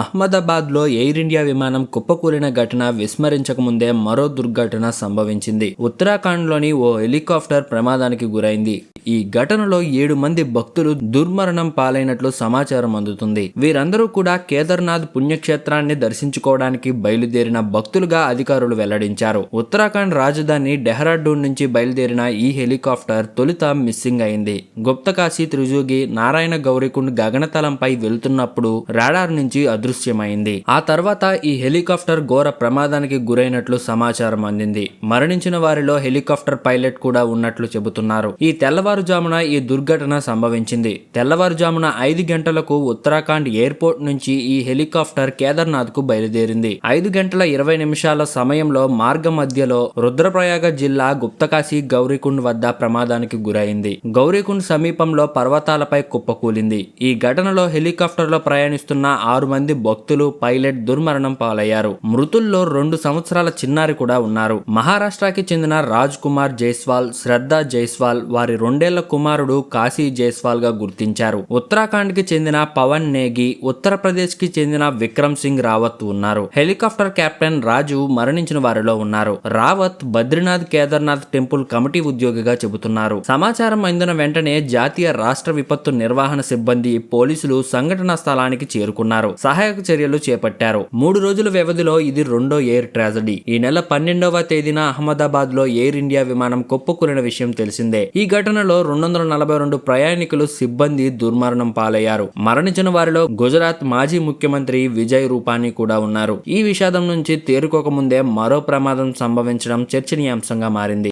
అహ్మదాబాద్లో air India విమానం కుప్పకూలిన ఘటన విస్మరించక ముందే మరో దుర్ఘటన సంభవించింది. ఉత్తరాఖండ్లోని ఓ హెలికాప్టర్ ప్రమాదానికి గురైంది. ఈ ఘటనలో ఏడు మంది భక్తులు దుర్మరణం పాలైనట్లు సమాచారం అందుతుంది. వీరందరూ కూడా కేదార్నాథ్ పుణ్యక్షేత్రాన్ని దర్శించుకోవడానికి బయలుదేరిన భక్తులుగా అధికారులు వెల్లడించారు. ఉత్తరాఖండ్ రాజధాని డెహ్రాడూన్ నుంచి బయలుదేరిన ఈ హెలికాప్టర్ తొలుత మిస్సింగ్ అయింది. గుప్తకాశీ త్రిజోగి నారాయణ గౌరీకుండ్ గగనతలంపై వెళ్తున్నప్పుడు రాడార్ నుంచి అదృశ్యమైంది. ఆ తర్వాత ఈ హెలికాప్టర్ ఘోర ప్రమాదానికి గురైనట్లు సమాచారం అందింది. మరణించిన వారిలో హెలికాప్టర్ పైలట్ కూడా ఉన్నట్లు చెబుతున్నారు. ఈ తెల్లవారుజామున ఈ దుర్ఘటన సంభవించింది. తెల్లవారుజామున ఐదు గంటలకు ఉత్తరాఖండ్ ఎయిర్పోర్ట్ నుంచి ఈ హెలికాప్టర్ కేదార్నాథ్కు బయలుదేరింది. ఐదు గంటల ఇరవై నిమిషాల సమయంలో మార్గ మధ్యలో రుద్రప్రయాగ జిల్లా గుప్తకాశీ గౌరీకుండ్ వద్ద ప్రమాదానికి గురైంది. గౌరీకుండ్ సమీపంలో పర్వతాలపై కుప్పకూలింది. ఈ ఘటనలో హెలికాప్టర్లో ప్రయాణిస్తున్న ఆరు మంది భక్తులు పైలట్ దుర్మరణం పాలయ్యారు. మృతుల్లో రెండు సంవత్సరాల చిన్నారి కూడా ఉన్నారు. మహారాష్ట్రకి చెందిన రాజ్ కుమార్ జైస్వాల్ శ్రద్ధ జైస్వాల్ వారి రెండేళ్ళ కుమారుడు కాశీ జైస్వాల్గా గుర్తించారు. ఉత్తరాఖండ్కి చెందిన పవన్ నేగి ఉత్తరప్రదేశ్కి చెందిన విక్రమ్ సింగ్ రావత్ ఉన్నారు. హెలికాప్టర్ కెప్టెన్ రాజు మరణించిన వారిలో ఉన్నారు. రావత్ బద్రీనాథ్ కేదార్నాథ్ టెంపుల్ కమిటీ ఉద్యోగిగా చెబుతున్నారు. సమాచారం అందిన వెంటనే జాతీయ రాష్ట్ర విపత్తు నిర్వహణ సిబ్బంది పోలీసులు సంఘటనా స్థలానికి చేరుకున్నారు. సహాయక చర్యలు చేపట్టారు. మూడు రోజుల వ్యవధిలో ఇది రెండో ఎయిర్ ట్రాజడీ. ఈ నెల పన్నెండవ తేదీన అహ్మదాబాద్లో ఎయిర్ ఇండియా విమానం కుప్పకూలిన విషయం తెలిసిందే. ఈ ఘటనలో రెండు వందల నలభై రెండు ప్రయాణికులు సిబ్బంది దుర్మరణం పాలయ్యారు. మరణించిన వారిలో గుజరాత్ మాజీ ముఖ్యమంత్రి విజయ్ రూపానీ కూడా ఉన్నారు. ఈ విషాదం నుంచి తేరుకోకముందే మరో ప్రమాదం సంభవించడం చర్చనీయాంశంగా మారింది.